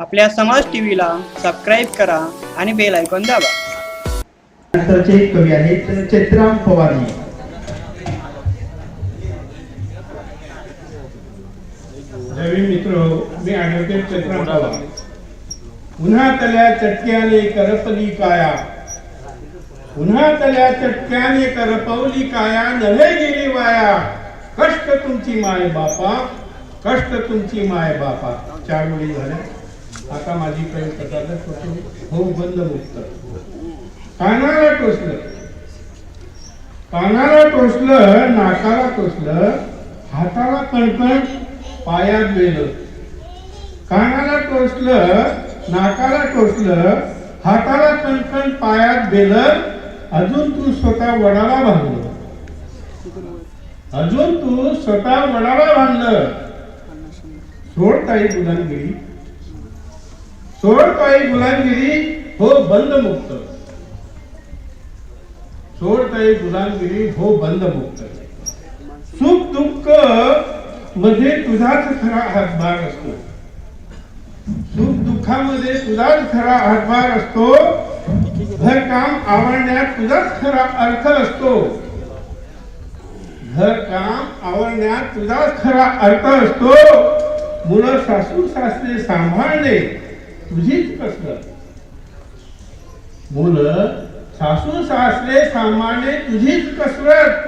आपल्या समाज टीव्हीला सबस्क्राईब करा आणि बेल आयकॉन दाबा. कवी आहेत चित्राम पवारी नवीन मित्र मी ॲडव्होकेट चंद्रकांत पवार. उन्हातल्या चटक्याने करपली काया. उन्हातल्या चटक्याने करपवली काया नव्हे गेली वाया. कष्ट तुमची माय बापा कष्ट तुमची माय बापा. चार वेळी झाल्या. आता माझी काही कथाच होते हो बंद मुक्त. कानाला टोचलं कानाला टोचलं नाकाला टोचलं हाताला कणकण पायात गेलं कानाला टोचलं नाकाला टोचलं हाताला कणकण पायात गेलं अजून तू स्वतः वडाला बांधलं. अजून तू स्वतः वडाला बांधलं. सोड ताई गुलामगिरी सोडताई गुलामगिरी हो बंद मुक्त सोडताई गुलामगिरी हो बंद मुक्त सुख दुःखमध्ये तुझाच खरा हातभार असतो. सुख दुःखामध्ये तुझाच खरा हातभार असतो. घर काम आवडण्यात तुझाच खरा अर्थ असतो. घर काम आवडण्यात तुझाच खरा अर्थ असतो. मुलं सासू सासरे सांभाळणे तुझीच कसरत मुलं सासू सासरे सांभाळणे तुझीच कसरत.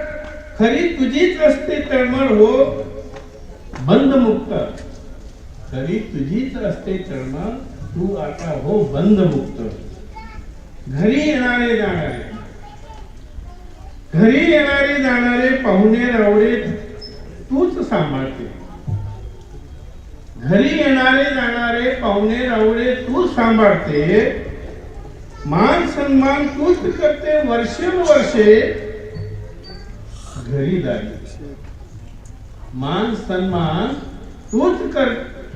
खरी तुझीच असते तळमळ हो. बंद मुक्त खरी तुझीच असते तळमळ तू आता हो बंद मुक्त घरी येणारे जाणारे. घरी येणारे जाणारे पाहुणे रावडे तूच सांभाळ. घरी येणारे जाणारे पाहुणे रावळे तू सांभाळते. मान सन्मान तूच करते वर्षे घरी जाई मान सन्मान तूच कर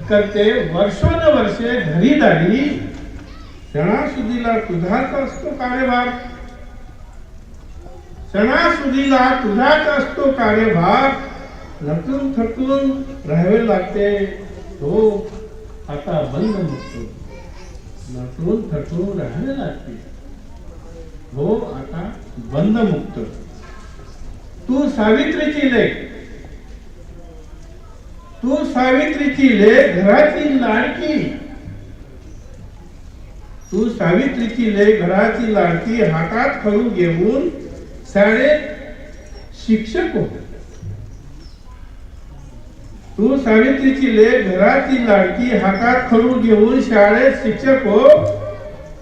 करते वर्षानुवर्षे घरी दाडी सणासुदीला तुझाच असतो कार्यभार. सणासुदीला तुझाच असतो कार्यभार. नटून थटून राहावे लागते. तो आता बंद नसतो नटून थटून राहावे लागते हो आता बंद मुक्त. तू सावित्रीची लेख. तू सावित्रीची लेख घराची लाडकी. तू सावित्रीची लेख घराची लाडकी हातात खडू घेऊन शाळेत शिक्षक हो. तू सावित्रीची लेख घराची लाडकी हातात खडू घेऊन शाळेत शिक्षक हो.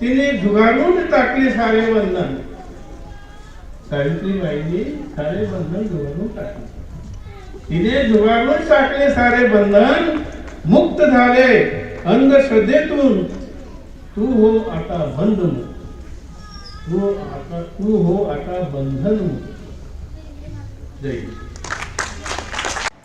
तिने झुगारून टाकले सारे बंधन. सावित्रीबाईंनी सारे बंधन झुगारून टाकले. तिने झुगारून टाकले सारे बंधन मुक्त झाले अंधश्रद्धेतून. तू हो आता बंधन. तू आता तू हो आता बंधन. जय.